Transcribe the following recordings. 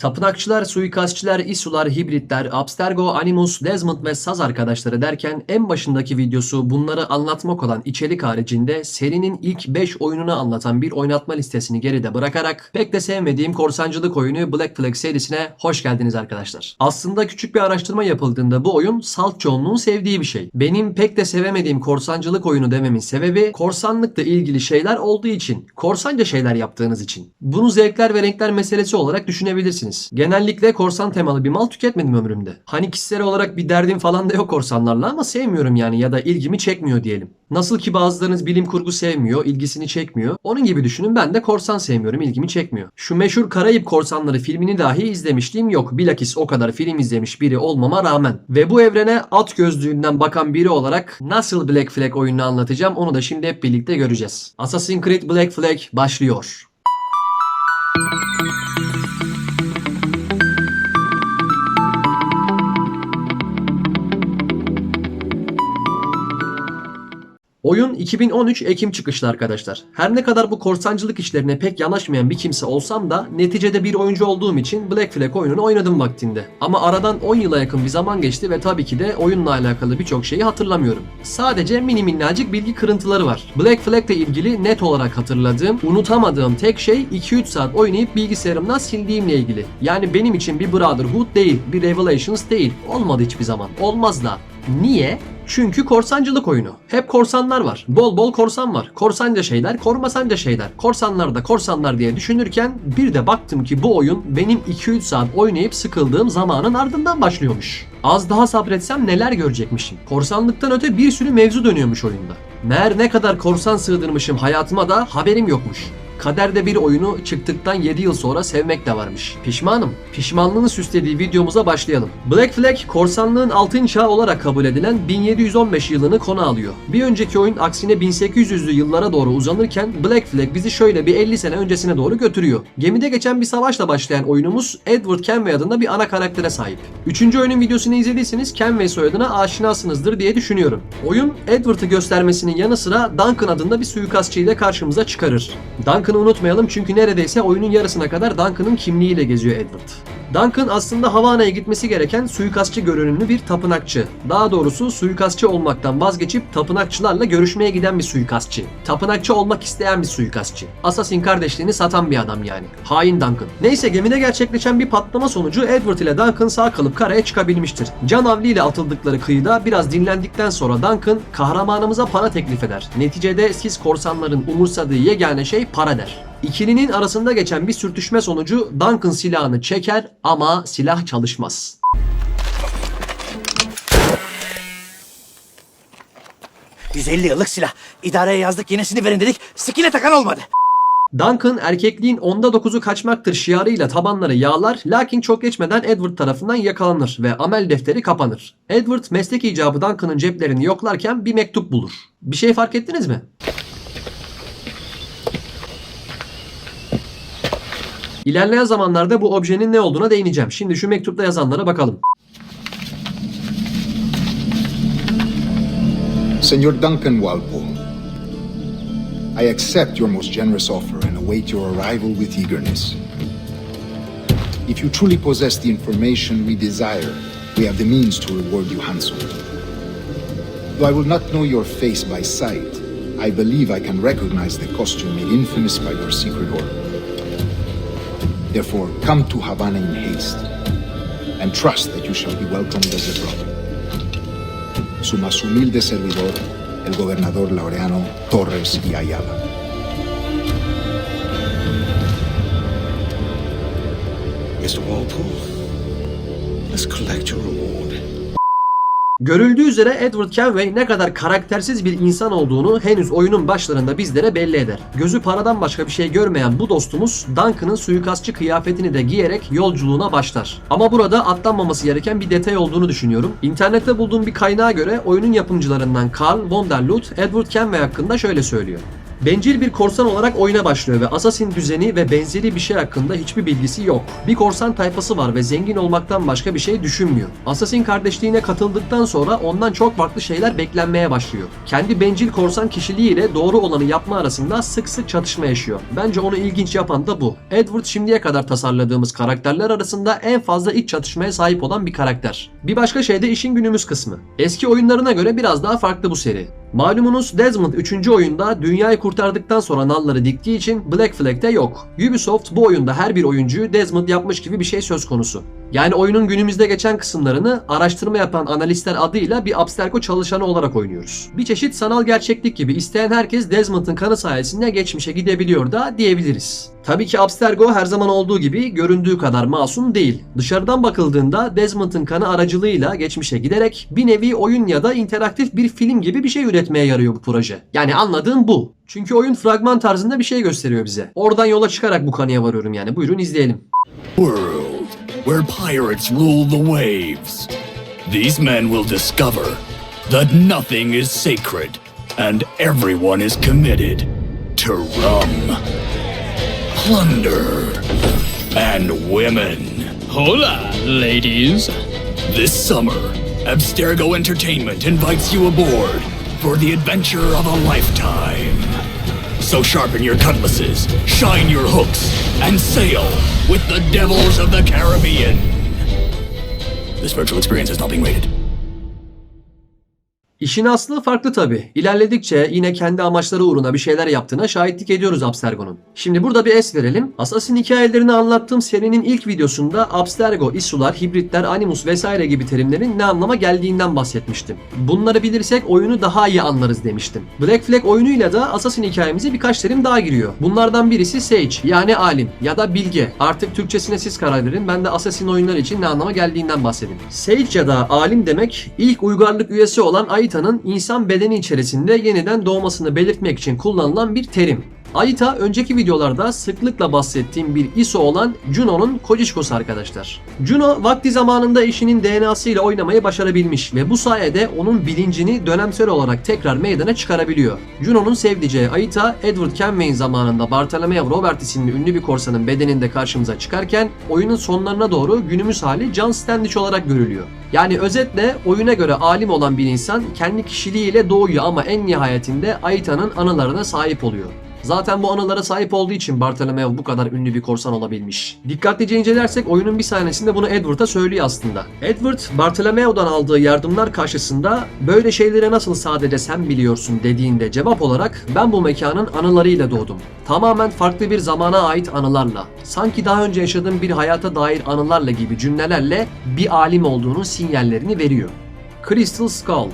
Tapınakçılar, suikastçılar, isular, hibritler, Abstergo, Animus, Desmond ve Saz arkadaşları derken en başındaki videosu bunları anlatmak olan içerik haricinde serinin ilk 5 oyununu anlatan bir oynatma listesini geride bırakarak pek de sevmediğim korsancılık oyunu Black Flag serisine hoş geldiniz arkadaşlar. Aslında küçük bir araştırma yapıldığında bu oyun salt çoğunluğun sevdiği bir şey. Benim pek de sevemediğim korsancılık oyunu dememin sebebi korsanlıkla ilgili şeyler olduğu için, korsanca şeyler yaptığınız için. Bunu zevkler ve renkler meselesi olarak düşünebilirsiniz. Genellikle korsan temalı bir mal tüketmedim ömrümde. Hani kişisel olarak bir derdim falan da yok korsanlarla ama sevmiyorum yani ya da ilgimi çekmiyor diyelim. Nasıl ki bazılarınız bilim kurgu sevmiyor, ilgisini çekmiyor. Onun gibi düşünün ben de korsan sevmiyorum, ilgimi çekmiyor. Şu meşhur Karayip Korsanları filmini dahi izlemişliğim yok. Bilakis o kadar film izlemiş biri olmama rağmen. Ve bu evrene at gözlüğünden bakan biri olarak nasıl Black Flag oyununu anlatacağım onu da şimdi hep birlikte göreceğiz. Assassin's Creed Black Flag başlıyor. Oyun 2013 Ekim çıkışlı arkadaşlar. Her ne kadar bu korsancılık işlerine pek yanaşmayan bir kimse olsam da neticede bir oyuncu olduğum için Black Flag oyununu oynadım vaktinde. Ama aradan 10 yıla yakın bir zaman geçti ve tabii ki de oyunla alakalı birçok şeyi hatırlamıyorum. Sadece mini minnacık bilgi kırıntıları var. Black Flag ile ilgili net olarak hatırladığım, unutamadığım tek şey 2-3 saat oynayıp bilgisayarımdan sildiğimle ilgili. Yani benim için bir Brotherhood değil, bir Revelations değil. Olmadı hiçbir zaman. Olmaz da. Niye? Çünkü korsancılık oyunu. Hep korsanlar var. Bol bol korsan var. Korsanca şeyler, kormasanca şeyler. Korsanlar da korsanlar diye düşünürken bir de baktım ki bu oyun benim 2-3 saat oynayıp sıkıldığım zamanın ardından başlıyormuş. Az daha sabretsem neler görecekmişim. Korsanlıktan öte bir sürü mevzu dönüyormuş oyunda. Meğer ne kadar korsan sığdırmışım hayatıma da haberim yokmuş. Kaderde bir oyunu çıktıktan 7 yıl sonra sevmek de varmış. Pişmanım. Pişmanlığını süslediği videomuza başlayalım. Black Flag korsanlığın altın çağı olarak kabul edilen 1715 yılını konu alıyor. Bir önceki oyun aksine 1800'lü yıllara doğru uzanırken Black Flag bizi şöyle bir 50 sene öncesine doğru götürüyor. Gemide geçen bir savaşla başlayan oyunumuz Edward Kenway adında bir ana karaktere sahip. Üçüncü oyunun videosunu izlediyseniz Kenway soyadına aşinasınızdır diye düşünüyorum. Oyun Edward'ı göstermesinin yanı sıra Duncan adında bir suikastçıyı da karşımıza çıkarır. Duncan'ı unutmayalım çünkü neredeyse oyunun yarısına kadar Duncan'ın kimliğiyle geziyor Edward. Duncan aslında Havana'ya gitmesi gereken suikastçı görünümlü bir tapınakçı. Daha doğrusu suikastçı olmaktan vazgeçip tapınakçılarla görüşmeye giden bir suikastçı. Tapınakçı olmak isteyen bir suikastçı. Assassin kardeşliğini satan bir adam yani. Hain Duncan. Neyse gemide gerçekleşen bir patlama sonucu Edward ile Duncan sağ kalıp karaya çıkabilmiştir. Can Avli ile atıldıkları kıyıda biraz dinlendikten sonra Duncan kahramanımıza para teklif eder. Neticede siz korsanların umursadığı yegane şey para der. İkilinin arasında geçen bir sürtüşme sonucu Duncan silahını çeker ama silah çalışmaz. 150 yıllık silah. İdareye yazdık yenisini verin dedik. Sikine takan olmadı. Duncan erkekliğin onda dokuzu kaçmaktır şiarıyla tabanları yağlar lakin çok geçmeden Edward tarafından yakalanır ve amel defteri kapanır. Edward meslek icabı Duncan'ın ceplerini yoklarken bir mektup bulur. Bir şey fark ettiniz mi? İlerleyen zamanlarda bu objenin ne olduğuna değineceğim. Şimdi şu mektupta yazanlara bakalım. Senor Duncan Walpole, I accept your most generous offer and await your arrival with eagerness. If you truly possess the information we desire, we have the means to reward you handsomely. Though I will not know your face by sight, I believe I can recognize the costume made infamous by your secret order. Therefore, come to Havana in haste, and trust that you shall be welcomed as a brother. Su más humilde servidor, el gobernador Laureano Torres y Ayala. Mr. Walpole, let's collect your reward. Görüldüğü üzere Edward Kenway ne kadar karaktersiz bir insan olduğunu henüz oyunun başlarında bizlere belli eder. Gözü paradan başka bir şey görmeyen bu dostumuz Duncan'ın suikastçı kıyafetini de giyerek yolculuğuna başlar. Ama burada atlanmaması gereken bir detay olduğunu düşünüyorum. İnternette bulduğum bir kaynağa göre oyunun yapımcılarından Carl von der Lut, Edward Kenway hakkında şöyle söylüyor. Bencil bir korsan olarak oyuna başlıyor ve Assassin düzeni ve benzeri bir şey hakkında hiçbir bilgisi yok. Bir korsan tayfası var ve zengin olmaktan başka bir şey düşünmüyor. Assassin kardeşliğine katıldıktan sonra ondan çok farklı şeyler beklenmeye başlıyor. Kendi bencil korsan kişiliğiyle doğru olanı yapma arasında sık sık çatışma yaşıyor. Bence onu ilginç yapan da bu. Edward şimdiye kadar tasarladığımız karakterler arasında en fazla iç çatışmaya sahip olan bir karakter. Bir başka şey de işin günümüz kısmı. Eski oyunlarına göre biraz daha farklı bu seri. Malumunuz Desmond 3. oyunda dünyayı kurtardıktan sonra nalları diktiği için Black Flag'de yok. Ubisoft bu oyunda her bir oyuncuyu Desmond yapmış gibi bir şey söz konusu. Yani oyunun günümüzde geçen kısımlarını araştırma yapan analistler adıyla bir Abstergo çalışanı olarak oynuyoruz. Bir çeşit sanal gerçeklik gibi isteyen herkes Desmond'ın kanı sayesinde geçmişe gidebiliyor da diyebiliriz. Tabii ki Abstergo her zaman olduğu gibi göründüğü kadar masum değil. Dışarıdan bakıldığında Desmond'ın kanı aracılığıyla geçmişe giderek bir nevi oyun ya da interaktif bir film gibi bir şey üretmeye yarıyor bu proje. Yani anladığım bu. Çünkü oyun fragman tarzında bir şey gösteriyor bize. Oradan yola çıkarak bu kanıya varıyorum yani. Buyurun izleyelim. world where pirates rule the waves. These men will discover that nothing is sacred and everyone is committed to rum, plunder, and women. Hola, ladies. This summer, Abstergo Entertainment invites you aboard for the adventure of a lifetime. So sharpen your cutlasses, shine your hooks, and sail with the devils of the Caribbean. This virtual experience is not being rated. İşin aslı farklı tabi. İlerledikçe yine kendi amaçları uğruna bir şeyler yaptığına şahitlik ediyoruz Abstergo'nun. Şimdi burada bir es verelim. Assassin hikayelerini anlattığım serinin ilk videosunda Abstergo, Isular, Hibritler, Animus vesaire gibi terimlerin ne anlama geldiğinden bahsetmiştim. Bunları bilirsek oyunu daha iyi anlarız demiştim. Black Flag oyunuyla da Assassin hikayemize birkaç terim daha giriyor. Bunlardan birisi Sage yani alim ya da bilge. Artık Türkçesine siz karar verin. Ben de Assassin oyunları için ne anlama geldiğinden bahsedeyim. Sage ya da alim demek ilk uygarlık üyesi olan Aita'nın insan bedeni içerisinde yeniden doğmasını belirtmek için kullanılan bir terim. Aita önceki videolarda sıklıkla bahsettiğim bir ISO olan Juno'nun kocişkosu arkadaşlar. Juno vakti zamanında eşinin DNA'sı ile oynamayı başarabilmiş ve bu sayede onun bilincini dönemsel olarak tekrar meydana çıkarabiliyor. Juno'nun sevdiceği Aita, Edward Kenwayne zamanında Bartholomew Robert isimli ünlü bir korsanın bedeninde karşımıza çıkarken oyunun sonlarına doğru günümüz hali John Standish olarak görülüyor. Yani özetle oyuna göre alim olan bir insan kendi kişiliğiyle doğuyor ama en nihayetinde Aita'nın anılarına sahip oluyor. Zaten bu anılara sahip olduğu için Bartholomew bu kadar ünlü bir korsan olabilmiş. Dikkatlice incelersek oyunun bir sahnesinde bunu Edward'a söylüyor aslında. Edward, Bartholomew'dan aldığı yardımlar karşısında böyle şeylere nasıl sadece sen biliyorsun dediğinde cevap olarak ben bu mekanın anılarıyla doğdum. Tamamen farklı bir zamana ait anılarla. Sanki daha önce yaşadığım bir hayata dair anılarla gibi cümlelerle bir alim olduğunun sinyallerini veriyor. Crystal Skull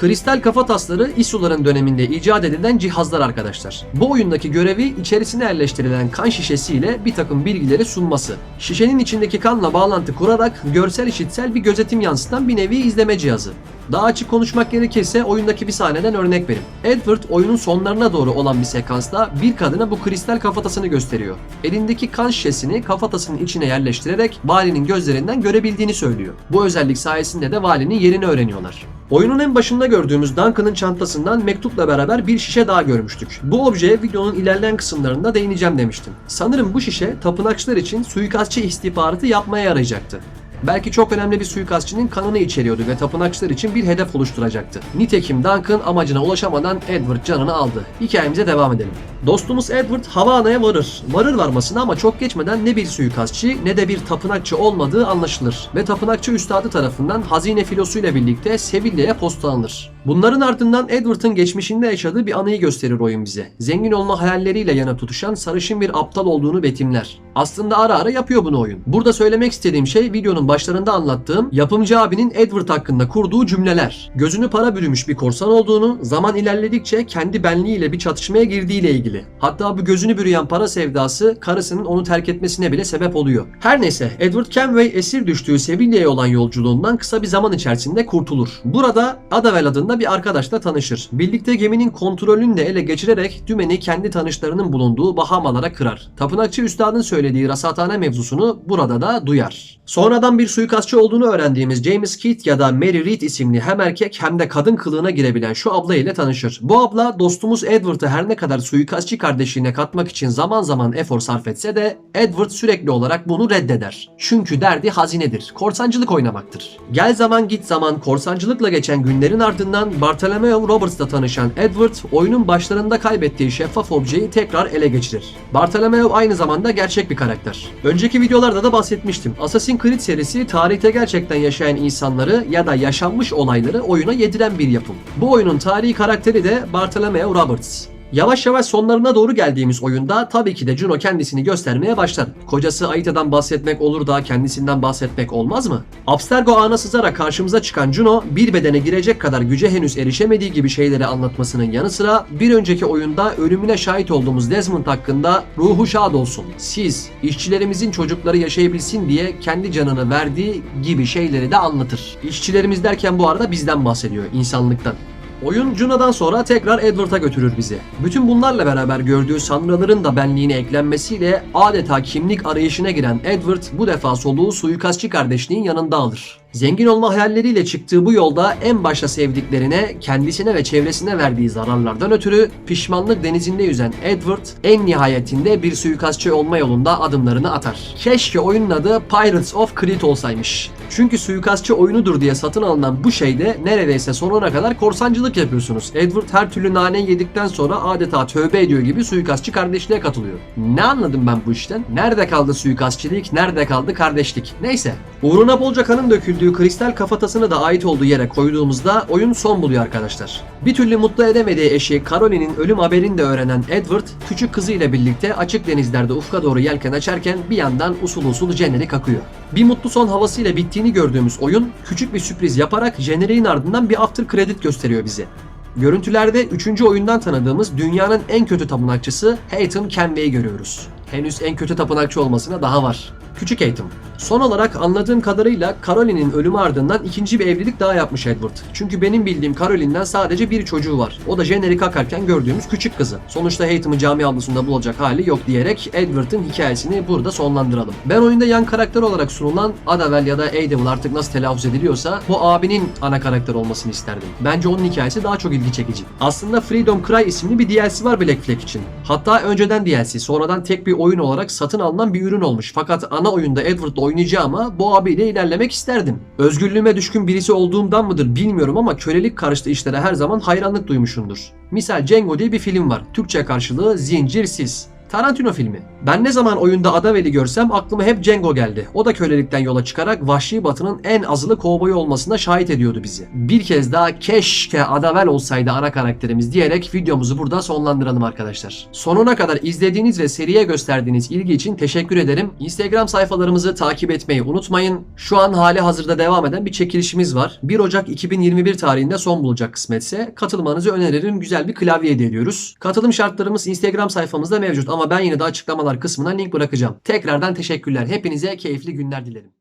Kristal kafa tasları Isuların döneminde icat edilen cihazlar arkadaşlar. Bu oyundaki görevi içerisine yerleştirilen kan şişesiyle bir takım bilgileri sunması. Şişenin içindeki kanla bağlantı kurarak görsel işitsel bir gözetim yansıtan bir nevi izleme cihazı. Daha açık konuşmak gerekirse oyundaki bir sahneden örnek verin. Edward oyunun sonlarına doğru olan bir sekansta bir kadına bu kristal kafatasını gösteriyor. Elindeki kan şişesini kafatasının içine yerleştirerek valinin gözlerinden görebildiğini söylüyor. Bu özellik sayesinde de valinin yerini öğreniyorlar. Oyunun en başında gördüğümüz Duncan'ın çantasından mektupla beraber bir şişe daha görmüştük. Bu objeye videonun ilerleyen kısımlarında değineceğim demiştim. Sanırım bu şişe tapınakçılar için suikastçı istihbaratı yapmaya yarayacaktı. Belki çok önemli bir suikastçının kanını içeriyordu ve tapınakçılar için bir hedef oluşturacaktı. Nitekim Duncan amacına ulaşamadan Edward canını aldı. Hikayemize devam edelim. Dostumuz Edward Havana'ya varır. Varır varmasına ama çok geçmeden ne bir suikastçı ne de bir tapınakçı olmadığı anlaşılır. Ve tapınakçı üstadı tarafından hazine filosuyla birlikte Sevilla'ya postalanır. Bunların ardından Edward'ın geçmişinde yaşadığı bir anıyı gösterir oyun bize. Zengin olma hayalleriyle yana tutuşan sarışın bir aptal olduğunu betimler. Aslında ara ara yapıyor bunu oyun. Burada söylemek istediğim şey videonun başlarında anlattığım yapımcı abinin Edward hakkında kurduğu cümleler. Gözünü para bürümüş bir korsan olduğunu, zaman ilerledikçe kendi benliğiyle bir çatışmaya girdiğiyle ilgili. Hatta bu gözünü bürüyen para sevdası karısının onu terk etmesine bile sebep oluyor. Her neyse Edward Kenway esir düştüğü Sevilla'ya olan yolculuğundan kısa bir zaman içerisinde kurtulur. Burada Adavel adında bir arkadaşla tanışır. Birlikte geminin kontrolünü de ele geçirerek dümeni kendi tanışlarının bulunduğu Bahamalara kırar. Tapınakçı üstadın söylediği söylediği rasathane mevzusunu burada da duyar. Sonradan bir suikastçı olduğunu öğrendiğimiz James Keith ya da Mary Reed isimli hem erkek hem de kadın kılığına girebilen şu abla ile tanışır. Bu abla dostumuz Edward'ı her ne kadar suikastçı kardeşliğine katmak için zaman zaman efor sarf etse de Edward sürekli olarak bunu reddeder. Çünkü derdi hazinedir, korsancılık oynamaktır. Gel zaman git zaman korsancılıkla geçen günlerin ardından Bartholomew Roberts'la tanışan Edward oyunun başlarında kaybettiği şeffaf objeyi tekrar ele geçirir. Bartholomew aynı zamanda gerçek bir karakter. Önceki videolarda da bahsetmiştim. Assassin's Creed serisi tarihte gerçekten yaşayan insanları ya da yaşanmış olayları oyuna yediren bir yapım. Bu oyunun tarihi karakteri de Bartholomew Roberts. Yavaş yavaş sonlarına doğru geldiğimiz oyunda tabii ki de Juno kendisini göstermeye başlar. Kocası Aita'dan bahsetmek olur da kendisinden bahsetmek olmaz mı? Abstergo ağına sızarak karşımıza çıkan Juno bir bedene girecek kadar güce henüz erişemediği gibi şeyleri anlatmasının yanı sıra bir önceki oyunda ölümüne şahit olduğumuz Desmond hakkında ruhu şad olsun. Siz işçilerimizin çocukları yaşayabilsin diye kendi canını verdiği gibi şeyleri de anlatır. İşçilerimiz derken bu arada bizden bahsediyor, insanlıktan. Oyun Juna'dan sonra tekrar Edward'a götürür bizi. Bütün bunlarla beraber gördüğü sanrıların da benliğine eklenmesiyle adeta kimlik arayışına giren Edward bu defa soluğu suikastçı kardeşliğin yanında alır. Zengin olma hayalleriyle çıktığı bu yolda en başta sevdiklerine, kendisine ve çevresine verdiği zararlardan ötürü pişmanlık denizinde yüzen Edward en nihayetinde bir suikastçı olma yolunda adımlarını atar. Keşke oyunun adı Pirates of Crete olsaymış. Çünkü suikastçı oyunudur diye satın alınan bu şeyde neredeyse sonuna kadar korsancılık yapıyorsunuz. Edward her türlü nane yedikten sonra adeta tövbe ediyor gibi suikastçı kardeşliğe katılıyor. Ne anladım ben bu işten? Nerede kaldı suikastçilik, nerede kaldı kardeşlik? Neyse. Uğruna bolca kanın döküldüğü kristal kafatasını da ait olduğu yere koyduğumuzda oyun son buluyor arkadaşlar. Bir türlü mutlu edemediği eşi Caroline'in ölüm haberini de öğrenen Edward, küçük kızıyla birlikte açık denizlerde ufka doğru yelken açarken bir yandan usul usul jenerik akıyor. Bir mutlu son havasıyla bittiğini gördüğümüz oyun küçük bir sürpriz yaparak jeneriğin ardından bir after credit gösteriyor bize. Görüntülerde 3. oyundan tanıdığımız dünyanın en kötü tapınakçısı Haytham Kenway'i görüyoruz. Henüz en kötü tapınakçı olmasına daha var. Küçük Haytham. Son olarak anladığım kadarıyla Caroline'in ölümü ardından ikinci bir evlilik daha yapmış Edward. Çünkü benim bildiğim Caroline'den sadece bir çocuğu var. O da jenerik akarken gördüğümüz küçük kızı. Sonuçta Haytham'ı cami avlusunda bulacak hali yok diyerek Edward'ın hikayesini burada sonlandıralım. Ben oyunda yan karakter olarak sunulan Adavel ya da Adevil artık nasıl telaffuz ediliyorsa bu abinin ana karakter olmasını isterdim. Bence onun hikayesi daha çok ilgi çekici. Aslında Freedom Cry isimli bir DLC var Black Flag için. Hatta önceden DLC sonradan tek bir oyun olarak satın alınan bir ürün olmuş. Fakat ana oyunda Edward'la oynayacağıma bu abiyle ilerlemek isterdim. Özgürlüğüme düşkün birisi olduğumdan mıdır bilmiyorum ama kölelik karşıtı işlere her zaman hayranlık duymuşumdur. Misal Django diye bir film var. Türkçe karşılığı Zincirsiz. Tarantino filmi. Ben ne zaman oyunda Adavel'i görsem aklıma hep Django geldi. O da kölelikten yola çıkarak Vahşi Batı'nın en azılı kovboyu olmasına şahit ediyordu bizi. Bir kez daha keşke Adavel olsaydı ana karakterimiz diyerek videomuzu burada sonlandıralım arkadaşlar. Sonuna kadar izlediğiniz ve seriye gösterdiğiniz ilgi için teşekkür ederim. Instagram sayfalarımızı takip etmeyi unutmayın. Şu an hali hazırda devam eden bir çekilişimiz var. 1 Ocak 2021 tarihinde son bulacak kısmetse katılmanızı öneririm. Güzel bir klavye hediye ediyoruz. Katılım şartlarımız Instagram sayfamızda mevcut ama ben yine de açıklamalar kısmına link bırakacağım. Tekrardan teşekkürler. Hepinize keyifli günler dilerim.